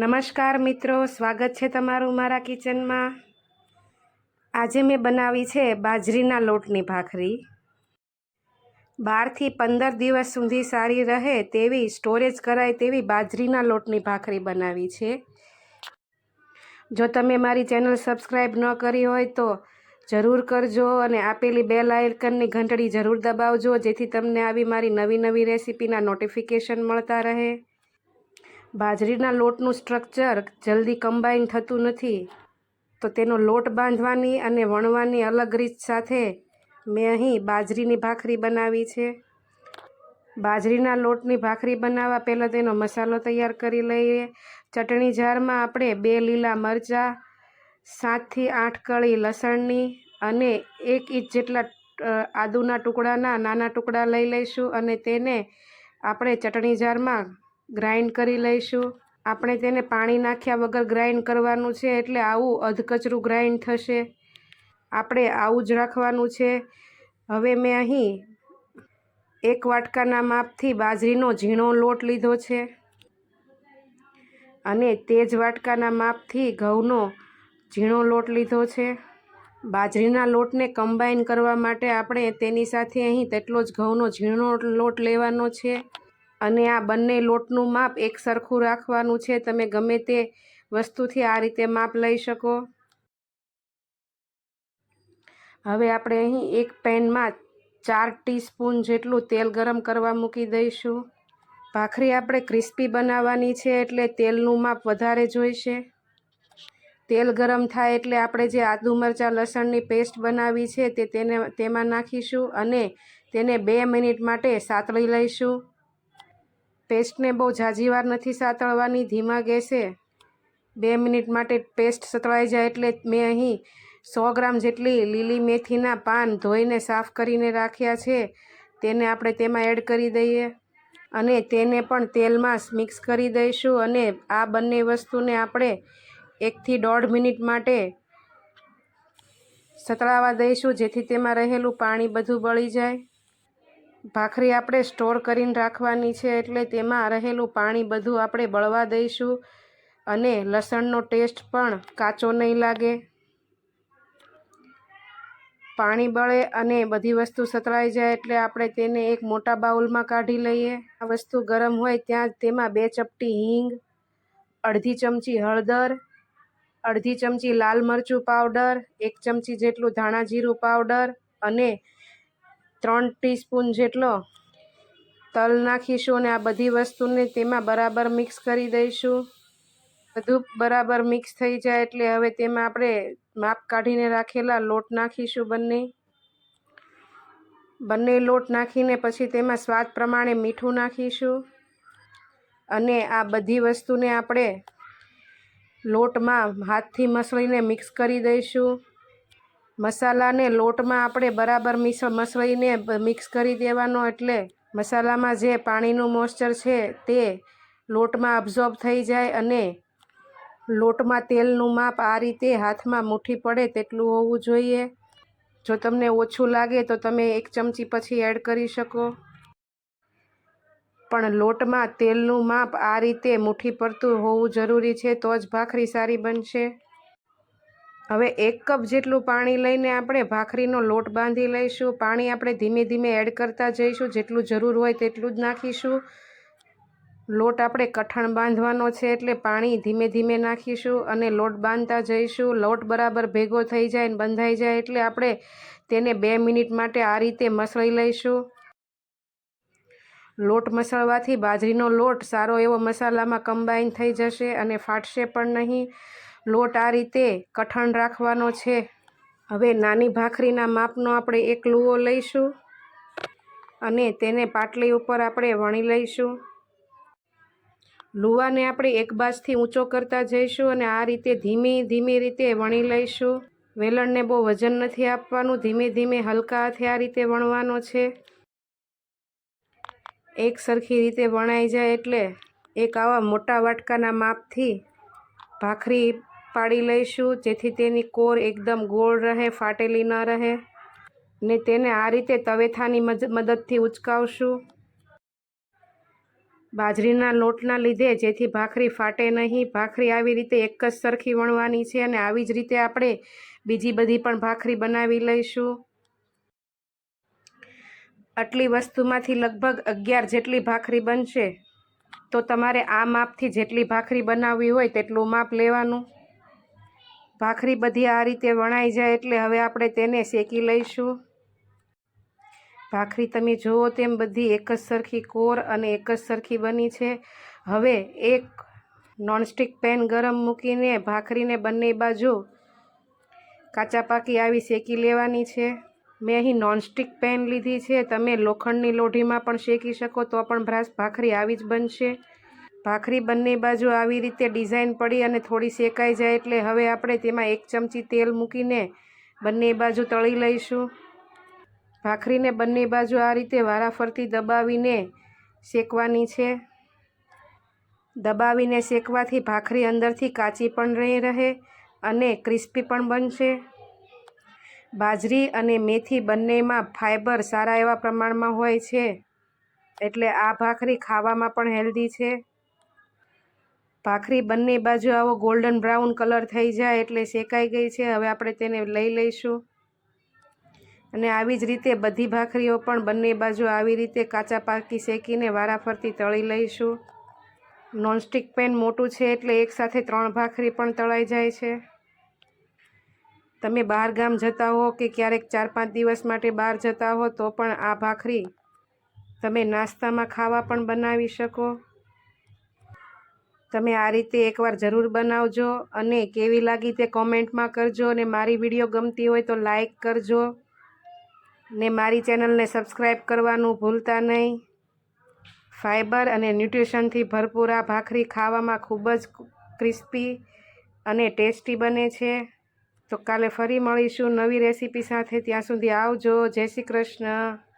નમસ્કાર મિત્રો, સ્વાગત છે તમારું મારા કિચનમાં. આજે મેં બનાવી છે બાજરીના લોટની ભાખરી. બારથી પંદર દિવસ સુધી સારી રહે તેવી સ્ટોરેજ કરાય તેવી બાજરીના લોટની ભાખરી બનાવી છે. જો તમે મારી ચેનલ સબસ્ક્રાઈબ ન કરી હોય તો જરૂર કરજો અને આપેલી બેલ આઇકનની ઘંટડી જરૂર દબાવજો, જેથી તમને આવી મારી નવી નવી રેસીપીના નોટિફિકેશન મળતા રહે. બાજરીના લોટનું સ્ટ્રક્ચર જલ્દી કમ્બાઈન થતું નથી. તો તેનો લોટ બાંધવાની અને વણવાની અલગ રીત સાથે મેં અહીં બાજરીની ભાખરી બનાવી છે. બાજરીના લોટની ભાખરી બનાવવા પહેલાં તેનો મસાલો તૈયાર કરી લઈએ. ચટણી જારમાં આપણે બે લીલા મરચાં, સાતથી આઠ કળી લસણની અને એક ઇંચ જેટલા આદુના ટુકડાના નાના ટુકડા લઈ લઈશું અને તેને આપણે ચટણી જારમાં ગ્રાઇન્ડ કરી લઈશું. આપણે તેને પાણી નાખ્યા વગર ગ્રાઇન્ડ કરવાનું છે એટલે આવું અધકચરું ગ્રાઇન્ડ થશે. આપણે આવું જ રાખવાનું છે. હવે મેં અહીં એક વાટકાના માપથી બાજરીનો ઝીણો લોટ લીધો છે અને તે જ વાટકાના માપથી ઘઉંનો ઝીણો લોટ લીધો છે. બાજરીના લોટને કમ્બાઈન કરવા માટે આપણે તેની સાથે અહીં તેટલો જ ઘઉંનો ઝીણો લોટ લેવાનો છે. અને આ બંને લોટનું માપ એક સરખું રાખવાનું છે. તમે ગમે તે વસ્તુથી આ રીતે માપ લઈ શકો. હવે આપણે અહીં એક પેનમાં ચાર ટીસ્પૂન જેટલું તેલ ગરમ કરવા મૂકી દઈશું. ભાખરી આપણે ક્રિસ્પી બનાવવાની છે એટલે તેલનું માપ વધારે જોઈશે. તેલ ગરમ થાય એટલે આપણે જે આદુ મરચાં લસણની પેસ્ટ બનાવી છે તે તેને તેમાં નાખીશું અને તેને બે મિનિટ માટે સાતળી લઈશું. પેસ્ટને બહુ ઝાઝી વાર નથી સાતળવાની, ધીમા ગેસે. બે મિનિટ માટે પેસ્ટ સતળાઈ જાય એટલે મેં અહીં સો ગ્રામ જેટલી લીલી મેથીના પાન ધોઈને સાફ કરીને રાખ્યા છે. તેને આપણે તેમાં એડ કરી દઈએ અને તેને પણ તેલમાં મિક્સ કરી દઈશું અને આ બંને વસ્તુને આપણે એકથી દોઢ મિનિટ માટે સતળાવા દઈશું જેથી તેમાં રહેલું પાણી બધું બળી જાય. ભાખરી આપણે સ્ટોર કરીને રાખવાની છે એટલે તેમાં રહેલું પાણી બધું આપણે બળવા દઈશું અને લસણનો ટેસ્ટ પણ કાચો નહીં લાગે. પાણી બળે અને બધી વસ્તુ સતળાઈ જાય એટલે આપણે તેને એક મોટા બાઉલમાં કાઢી લઈએ. આ વસ્તુ ગરમ હોય ત્યાં તેમાં બે ચપટી હિંગ, અડધી ચમચી હળદર, અડધી ચમચી લાલ મરચું પાવડર, એક ચમચી જેટલું ધાણા જીરું પાવડર અને ત્રણ ટીસ્પૂન જેટલો તલ નાખીશું અને આ બધી વસ્તુને તેમાં બરાબર મિક્સ કરી દઈશું. બધું બરાબર મિક્સ થઈ જાય એટલે હવે તેમાં આપણે માપ કાઢીને રાખેલા લોટ નાખીશું બંને. બંને લોટ નાખીને પછી તેમાં સ્વાદ પ્રમાણે મીઠું નાખીશું. અને આ બધી વસ્તુને આપણે લોટમાં હાથથી મસળીને મિક્સ કરી દઈશું. મસાલાને લોટમાં આપણે બરાબર મિસ, મસળીને મિક્સ કરી દેવાનો એટલે મસાલામાં જે પાણીનું મોઇસ્ચર છે તે લોટમાં અબ્ઝોર્બ થઈ જાય અને લોટમાં તેલનું માપ આ રીતે હાથમાં મુઠ્ઠી પડે તેટલું હોવું જોઈએ. જો તમને ઓછું લાગે તો તમે એક ચમચી પછી એડ કરી શકો. પણ લોટમાં તેલનું માપ આ રીતે મુઠ્ઠી પડતું હોવું જરૂરી છે તો જ ભાખરી સારી બનશે. હવે એક કપ જેટલું પાણી લઈને આપણે ભાખરીનો લોટ બાંધી લઈશું. પાણી આપણે ધીમે ધીમે એડ કરતા જઈશું. જેટલું જરૂર હોય તેટલું જ નાખીશું. લોટ આપણે કઠણ બાંધવાનો છે એટલે પાણી ધીમે ધીમે નાખીશું અને લોટ બાંધતા જઈશું. લોટ બરાબર ભેગો થઈ જાય ને બંધાઈ જાય એટલે આપણે તેને બે મિનિટ માટે આ રીતે મસળી લઈશું. લોટ મસળવાથી બાજરીનો લોટ સારો એવો મસાલામાં કમ્બાઈન થઈ જશે અને ફાટશે પણ નહીં. લોટ આ રીતે કઠણ રાખવાનો છે. હવે નાની ભાખરીના માપનો આપણે એક લુઓ લઈશું અને તેને પાટલી ઉપર આપણે વણી લઈશું. લુવાને આપણે એક બાજથી ઊંચો કરતા જઈશું અને આ રીતે ધીમી ધીમી રીતે વણી લઈશું. વેલણને બહુ વજન નથી આપવાનું, ધીમે ધીમે હલકા હાથે આ રીતે વણવાનો છે. એક સરખી રીતે વણાઈ જાય એટલે એક આવા મોટા વાટકાના માપથી ભાખરી પાડી લઈશું, જેથી તેની કોર એકદમ ગોળ રહે, ફાટેલી ન રહે. ને તેને આ રીતે તવેથાની મદદથી ઉચકાવશું. બાજરીના લોટના લીધે જેથી ભાખરી ફાટે નહીં. ભાખરી આવી રીતે એક જ સરખી વણવાની છે અને આવી જ રીતે આપણે બીજી બધી પણ ભાખરી બનાવી લઈશું. આટલી વસ્તુમાંથી લગભગ અગિયાર જેટલી ભાખરી બનશે. તો તમારે આ માપથી જેટલી ભાખરી બનાવવી હોય તેટલું માપ લેવાનું. ભાખરી બધી આ રીતે વણાઈ જાય એટલે હવે આપણે તેને શેકી લઈશું. ભાખરી તમે જુઓ તેમ બધી એક જ સરખી કોર અને એક જ સરખી બની છે. હવે એક નોનસ્ટિક પેન ગરમ મૂકીને ભાખરીને બંને બાજુ કાચા પાકી આવી શેકી લેવાની છે. મેં અહીં નોનસ્ટિક પેન લીધી છે. તમે લોખંડની લોઢીમાં પણ શેકી શકો તો પણ ભ્રાસ ભાખરી આવી જ બનશે. ભાખરી બંને બાજુ આવી રીતે ડિઝાઇન પડી અને થોડી શેકાઈ જાય એટલે હવે આપણે તેમાં એક ચમચી તેલ મૂકીને બંને બાજુ તળી લઈશું. ભાખરીને બંને બાજુ આ રીતે વારાફરતી દબાવીને શેકવાની છે. દબાવીને શેકવાથી ભાખરી અંદરથી કાચી પણ રહે અને ક્રિસ્પી પણ બનશે. બાજરી અને મેથી બંનેમાં ફાઇબર સારા એવા પ્રમાણમાં હોય છે, એટલે આ ભાખરી ખાવામાં પણ હેલ્ધી છે. ભાખરી બંને બાજુ આવો ગોલ્ડન બ્રાઉન કલર થઈ જાય એટલે શેકાઈ ગઈ છે. હવે આપણે તેને લઈ લઈશું. અને આવી જ રીતે બધી ભાખરીઓ પણ બંને બાજુ આવી રીતે કાચા પાકી શેકીને વારાફરતી તળી લઈશું. નોનસ્ટિક પેન મોટું છે એટલે એકસાથે ત્રણ ભાખરી પણ તળાઈ જાય છે. તમે બહાર ગામ જતા હો કે ક્યારેક ચાર પાંચ દિવસ માટે બહાર જતા હો તો પણ આ ભાખરી તમે નાસ્તામાં ખાવા પણ બનાવી શકો. તમે આ રીતે એકવાર જરૂર બનાવજો અને કેવી લાગી તે કોમેન્ટમાં કરજો અને મારી વીડિયો ગમતી હોય તો લાઈક કરજો ને મારી ચેનલને સબસ્ક્રાઈબ કરવાનું ભૂલતા નહીં. ફાઇબર અને ન્યુટ્રિશનથી ભરપૂર આ ભાખરી ખાવામાં ખૂબ જ ક્રિસ્પી અને ટેસ્ટી બને છે. તો કાલે ફરી મળીશું નવી રેસીપી સાથે. ત્યાં સુધી આવજો. જય શ્રી કૃષ્ણ.